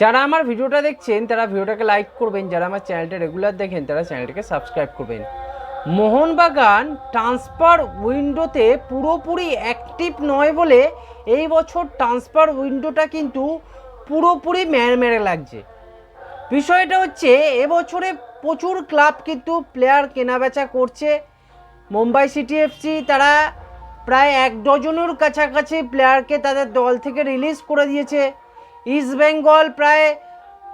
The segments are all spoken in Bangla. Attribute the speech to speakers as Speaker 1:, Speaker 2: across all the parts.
Speaker 1: যারা আমার ভিডিওটা দেখছেন, তারা ভিডিওটাকে লাইক করবেন। যারা আমার চ্যানেলটা রেগুলার দেখেন, তারা চ্যানেলটাকে সাবস্ক্রাইব করবেন। মোহনবাগান ট্রান্সফার উইন্ডোতে পুরোপুরি অ্যাক্টিভ নয় বলে এই বছর ট্রান্সফার উইন্ডোটা কিন্তু পুরোপুরি ম্যারম্যারে লাগছে। বিষয়টা হচ্ছে, এবছরে প্রচুর ক্লাব কিন্তু প্লেয়ার কেনাবেচা করছে। মুম্বাই সিটি এফসি, তারা প্রায় এক ডজনের কাছাকাছি প্লেয়ারকে তাদের দল থেকে রিলিজ করে দিয়েছে। ইস্ট বেঙ্গল প্রায়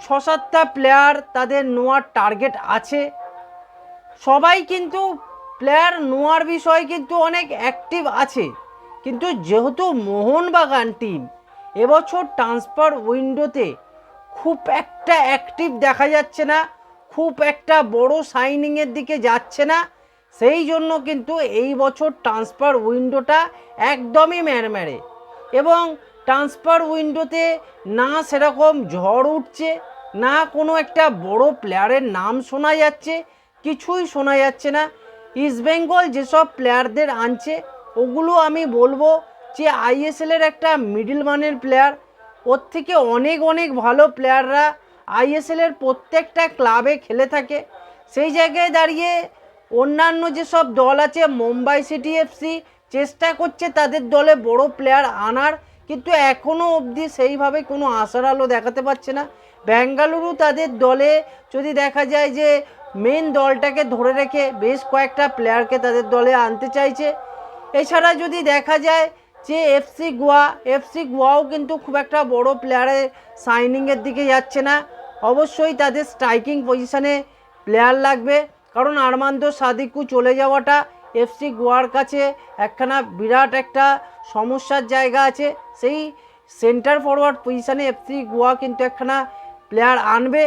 Speaker 1: ছ সাতটা প্লেয়ার তাদের নেওয়ার টার্গেট আছে। সবাই কিন্তু প্লেয়ার নোয়ার বিষয়ে কিন্তু অনেক অ্যাক্টিভ আছে। কিন্তু যেহেতু মোহনবাগান টিম এবছর ট্রান্সফার উইন্ডোতে খুব একটা অ্যাক্টিভ দেখা যাচ্ছে না, খুব একটা বড় সাইনিংয়ের দিকে যাচ্ছে না, সেই জন্য কিন্তু এই বছর ট্রান্সফার উইন্ডোটা একদমই ম্যারম্যারে। এবং ট্রান্সফার উইন্ডোতে না সেরকম ঝড় উঠছে, না কোনো একটা বড় প্লেয়ারের নাম শোনা যাচ্ছে, কিছুই শোনা যাচ্ছে না। ইস্টবেঙ্গল যেসব প্লেয়ারদের আনছে, ওগুলো আমি বলব যে আইএসএলের একটা মিডল মানের প্লেয়ার, ওর থেকে অনেক অনেক ভালো প্লেয়াররা আইএসএলের প্রত্যেকটা ক্লাবে খেলে থাকে। সেই জায়গায় দাঁড়িয়ে অন্যান্য যেসব দল আছে, মুম্বাই সিটি এফসি চেষ্টা করছে তাদের দলে বড় প্লেয়ার আনার। কিন্তু এখনও অবধি সেইভাবে কোনো আশার আলো দেখাতে পারছে না। বেঙ্গালুরু তাদের দলে যদি দেখা যায় যে মেন দলটাকে ধরে রেখে বেশ কয়েকটা প্লেয়ারকে তাদের দলে আনতে চাইছে। এছাড়া যদি দেখা যায় যে এফসি গোয়া এফসি গোয়াও কিন্তু খুব একটা বড় প্লেয়ারের সাইনিংয়ের দিকে যাচ্ছে না। অবশ্যই তাদের স্ট্রাইকিং পজিশানে প্লেয়ার লাগবে। কারণ আরমান্দ সাদিকু চলে যাওয়াটা এফসি গোয়ার কাছে একখানা বিরাট একটা সমস্যার জায়গা আছে। সেই সেন্টার ফরওয়ার্ড পজিশানে এফসি গোয়া কিন্তু একখানা প্লেয়ার আনবে।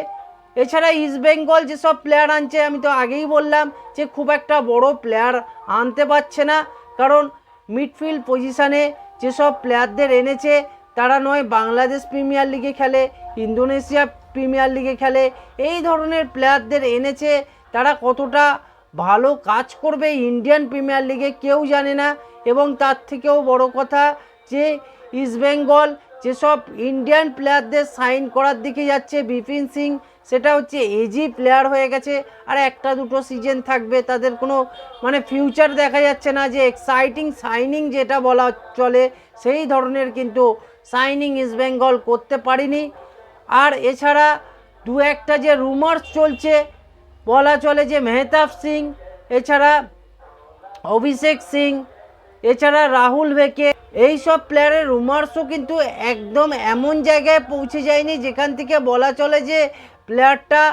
Speaker 1: এছাড়া ইস্ট বেঙ্গল যেসব প্লেয়ার আনছে, আমি তো আগেই বললাম যে খুব একটা বড় প্লেয়ার আনতে পারছে না। কারণ মিডফিল্ড পজিশানে যেসব প্লেয়ারদের এনেছে, তারা নয় বাংলাদেশ প্রিমিয়ার লিগে খেলে ইন্দোনেশিয়া প্রিমিয়ার লিগে খেলে। এই ধরনের প্লেয়ারদের এনেছে, তারা কতটা ভালো কাজ করবে ইন্ডিয়ান প্রিমিয়ার লিগে, কেউ জানে না। এবং তার থেকেও বড় কথা যে ইস্টবেঙ্গল যেসব ইন্ডিয়ান প্লেয়ারদের সাইন করার দিকে যাচ্ছে, বিপিন সিং, সেটা হচ্ছে এজি প্লেয়ার হয়ে গেছে। আর একটা দুটো সিজন থাকবে, তাদের কোনো মানে ফিউচার দেখা যাচ্ছে না যে এক্সাইটিং সাইনিং যেটা বলা চলে, সেই ধরনের কিন্তু সাইনিং ইস্ট বেঙ্গল করতে পারিনি। আর এছাড়া দু একটা যে রুমার্স চলছে বলা চলে যে মেহতাব সিং, এছাড়া অভিষেক সিং, এছাড়া রাহুল ভেকে, এই সব প্লেয়ারের রুমার্সও কিন্তু একদম এমন জায়গায় পৌঁছে যায়নি যেখান থেকে বলা চলে যে প্লেয়ারটা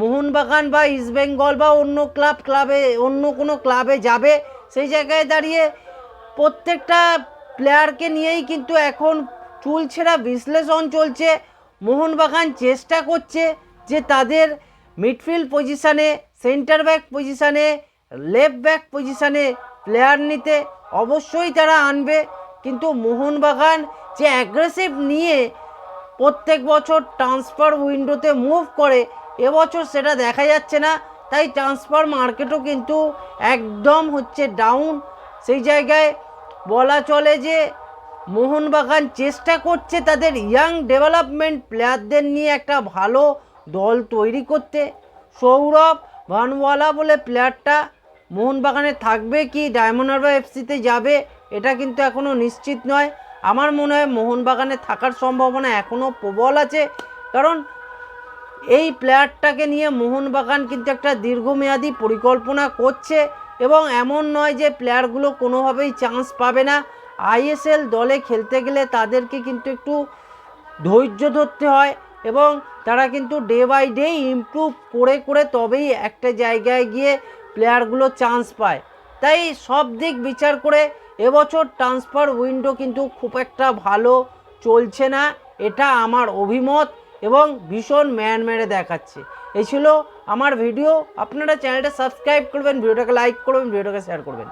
Speaker 1: মোহনবাগান বা ইস্টবেঙ্গল বা অন্য ক্লাব ক্লাবে অন্য কোনো ক্লাবে যাবে। সেই জায়গায় দাঁড়িয়ে প্রত্যেকটা প্লেয়ারকে নিয়েই কিন্তু এখন চুলছেরা বিশ্লেষণ চলছে। মোহনবাগান চেষ্টা করছে যে তাদের মিডফিল্ড পজিশানে, সেন্টার ব্যাক পজিশানে, লেফট ব্যাক পজিশানে প্লেয়ার নিতে অবশ্যই তারা আনবে। কিন্তু মোহনবাগান যে অ্যাগ্রেসিভ নিয়ে প্রত্যেক বছর ট্রান্সফার উইন্ডোতে মুভ করে, এবছর সেটা দেখা যাচ্ছে না। তাই ট্রান্সফার মার্কেটও কিন্তু একদম হচ্ছে ডাউন সেই জায়গায় বলা চলে যে মোহনবাগান চেষ্টা করছে তাদের ইয়াং ডেভেলপমেন্ট প্লেয়ারদের নিয়ে একটা ভালো দল তৈরি করতে। সৌরভ ভানওয়ালা বলে প্লেয়ারটা মোহনবাগানে থাকবে কি ডায়মন্ড হারবার এফসিতে যাবে, এটা কিন্তু এখনও নিশ্চিত নয়। আমার মনে হয় মোহনবাগানে থাকার সম্ভাবনা এখনও প্রবল আছে। কারণ এই প্লেয়ারটাকে নিয়ে মোহনবাগান কিন্তু একটা দীর্ঘমেয়াদী পরিকল্পনা করছে এবং এমন নয় যে প্লেয়ারগুলো কোনোভাবেই চান্স পাবে না। আইএসএল দলে খেলতে গেলে তাদেরকে কিন্তু একটু ধৈর্য ধরতে হয়। এবং তারা কিন্তু ডে বাই ডে ইমপ্রুভ করে করে তবেই একটা জায়গায় গিয়ে প্লেয়ারগুলো চান্স পায়। তাই সব দিক বিচার করে এবছর ট্রান্সফার উইন্ডো কিন্তু খুব একটা ভালো চলছে না, এটা আমার অভিমত এবং ভীষণ ম্যান মেরে দেখাচ্ছে। এই ছিল আমার ভিডিও আপনারা চ্যানেলটা সাবস্ক্রাইব করবেন ভিডিওটাকে লাইক করবেন ভিডিওটাকে শেয়ার করবেন।